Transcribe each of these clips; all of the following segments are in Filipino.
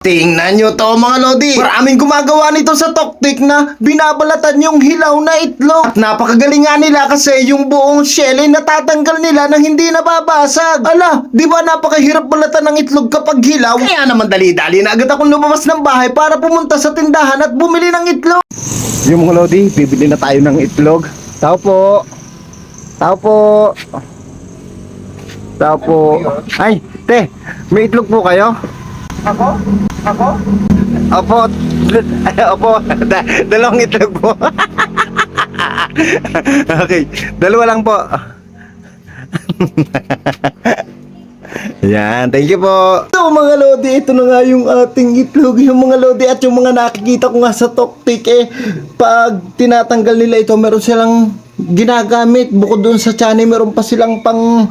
Tingnan nyo to mga lodi. Maraming gumagawa nito sa toktik na binabalatan yung hilaw na itlog. At napakagaling nga nila kasi yung buong shell ay natatanggal nila nang hindi nababasag. Ala, di ba napakahirap balatan ng itlog kapag hilaw? Kaya naman dali-dali na agad akong lumabas ng bahay para pumunta sa tindahan at bumili ng itlog. Yung mga lodi, bibili na tayo ng itlog. Tao po. Tao po. Tao po. Ay, te, may itlog po kayo? Ako? Ako? Opo. Opo. Da- dalawang itlog po. okay, dalawa lang po. Yan, thank you po. Ito mga lodi, ito na nga yung ating itlog. Yung mga lodi at yung mga nakikita ko nga sa toktik eh, pag tinatanggal nila ito, meron silang ginagamit. Bukod doon sa chani, meron pa silang pang,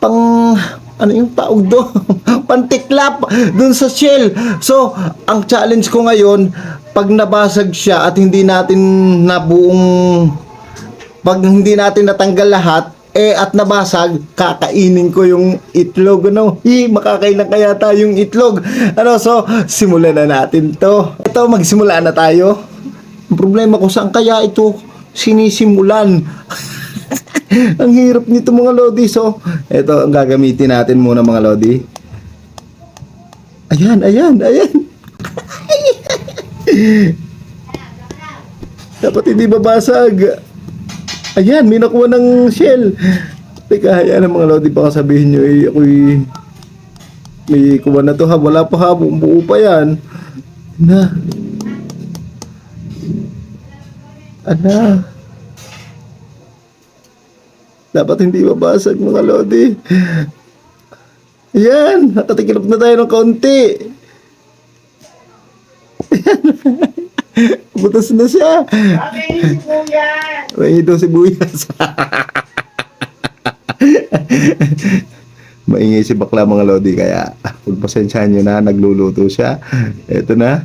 pang, ano yung tawag doon? Pantiklap doon sa shell. So, ang challenge ko ngayon, pag nabasag siya at hindi natin nabuong pag hindi natin natanggal lahat, eh at nabasag, kakainin ko yung itlog, ano? Hi, makakailan kaya tayong itlog. Ano, so, simulan na natin to. Ito, magsimula na tayo. Ang problema ko, saan kaya ito sinisimulan? ang hirap nito mga lodi. So, ito ang gagamitin natin muna mga lodi. Ayan, ayan, ayan. Dapat hindi babasag. Ayan, may nakuha ng shell. Teka, ang mga lodi baka sabihin nyo eh, ako'y may kuha na to ha. Wala pa ha, buo pa yan. Na. Ana. Dapat hindi babasag mga lodi. Ayan, nakatikilap na tayo ng kaunti. Butas na siya. May ito sibuyas. Maingay si bakla mga lodi kaya pagpasensyahan nyo na nagluluto siya. Ito na.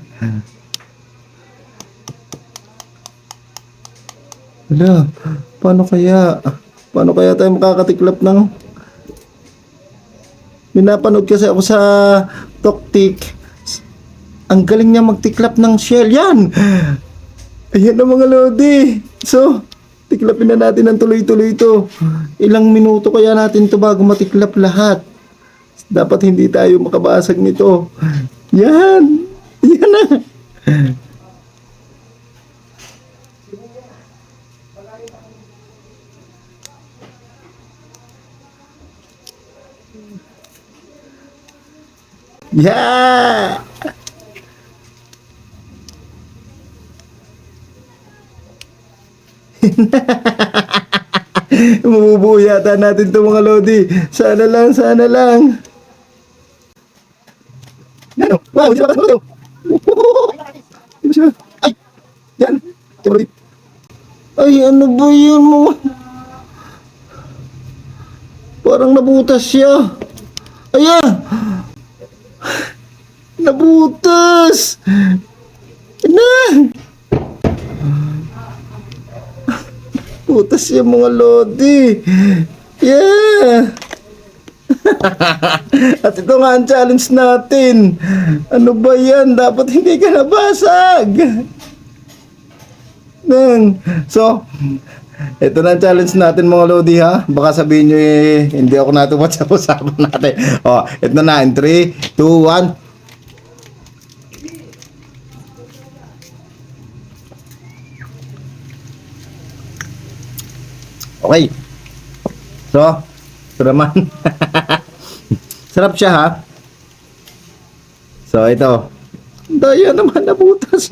Wala, paano kaya? Paano kaya tayo makakatiklap ng Minapanood kasi ako sa Toktik. Ang galing niya magtiklap ng shell. Yan! Ayan na mga lodi. So, tiklapin na natin ng tuloy-tuloy ito. Ilang minuto kaya natin to bago matiklap lahat. Dapat hindi tayo makabasag nito. Yan! Yan na! Yeah! Mabubuo yata natin to mga Lodi. Sana lang, sana lang. Ano? Wow, hindi ba kasi Hindi ba siya? Ay! Yan! Ito Ay, ano ba yun mo? Parang nabutas siya. Ayan! Nabutas! Na! Butas yung mga lodi. Yeah! At ito nga ang challenge natin. Ano ba yan? Dapat hindi ka nabasag. Nang. So, ito na ang challenge natin mga lodi ha. Baka sabihin nyo eh, hindi ako natumat sa usapan natin. O, ito na in 3, 2, 1. Okay. So, ito naman. Sarap siya ha. So, ito. Daya naman nabutas.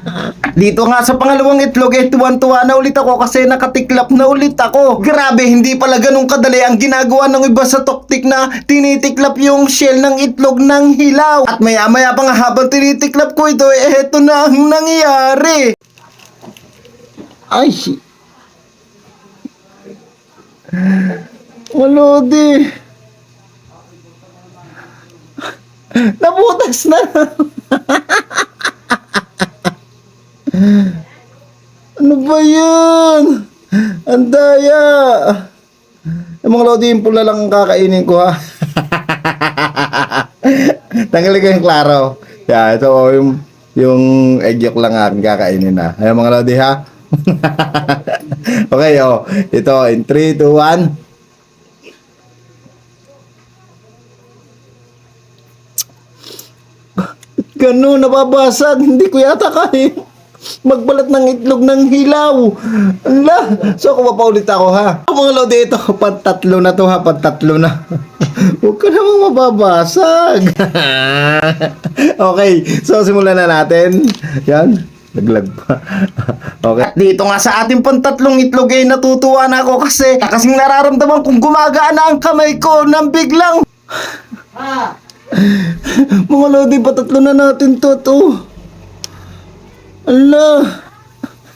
Dito nga sa pangalawang itlog eh, tuwan-tuwa na ulit ako kasi nakatiklap na ulit ako. Grabe, hindi pala ganun kadali ang ginagawa ng iba sa toktik na tinitiklap yung shell ng itlog ng hilaw. At maya-maya pa nga habang tinitiklap ko ito, eh, eto na ang nangyayari. Ay, Malodi. Nabutas na. ano ba yan? Ang daya. Yung mga lodi, yung pula lang ang kakainin ko ha. Tanggalin ko yung klaro. Yeah, ito oh, yung yung egg yolk lang aking kakainin na. Ayun mga lodi ha. okay, oh. Ito in 3 2 1. Ganun, nababasag. Hindi ko yata kaya magbalat ng itlog ng hilaw. Ala, so kung mapaulit ako ha. Ang mga lodi ito, pantatlo na to ha, pantatlo na. Huwag ka namang mababasag. okay, so simulan na natin. Yan, naglag pa. okay. At dito nga sa ating pantatlong itlog ay natutuwa na ako kasi kasing nararamdaman kong gumagana ang kamay ko nang biglang mga lodi, patatlo na natin to, to. Ala.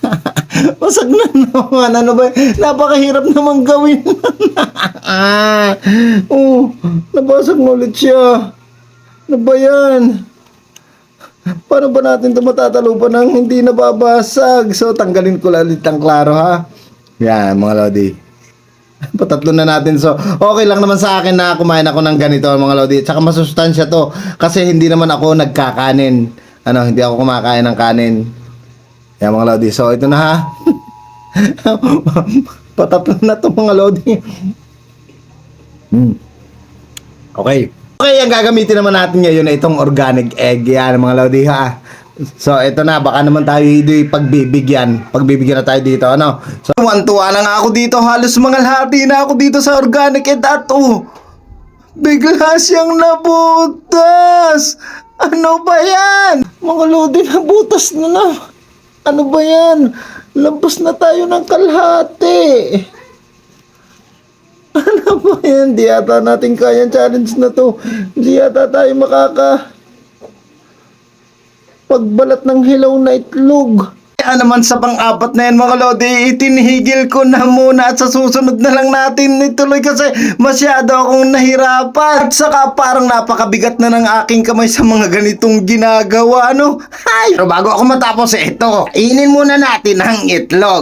Masag na naman. Ano ba? Napakahirap naman gawin. ah. oh, nabasag na ulit siya. Ano ba yan? Paano ba natin ito matatalo pa ng hindi nababasag? So, tanggalin ko lang ulit ang klaro, ha? Yan, mga lodi. Patatlo na natin. So, okay lang naman sa akin na kumain ako ng ganito, mga lodi. Tsaka masustansya to. Kasi hindi naman ako nagkakanin. Ano, hindi ako kumakain ng kanin. Yan, mga lodi. So, ito na ha. Patatlo na to, mga lodi. Hmm. Okay. Okay, ang gagamitin naman natin ngayon ay itong organic egg. Yan, mga lodi ha. So, ito na. Baka naman tayo di pagbibigyan. Pagbibigyan na tayo dito, ano? So, tuwan-tuwa na nga ako dito. Halos mga lahati na ako dito sa organic egg. At oh, bigla siyang nabutas. Ano ba yan? Mga lodi, nabutas na na. Ano ba yan? Lampas na tayo ng kalahati. Ba yan? Di yata natin kaya challenge na to. Di yata tayo makaka pagbalat ng hilaw na itlog. Kaya naman sa pang-apat na yan mga lodi, itinihigil ko na muna at sa susunod na lang natin ituloy kasi masyado akong nahirapan. At saka parang napakabigat na ng aking kamay sa mga ganitong ginagawa, no? Hay! Pero bago ako matapos ito, inin muna natin ang itlog.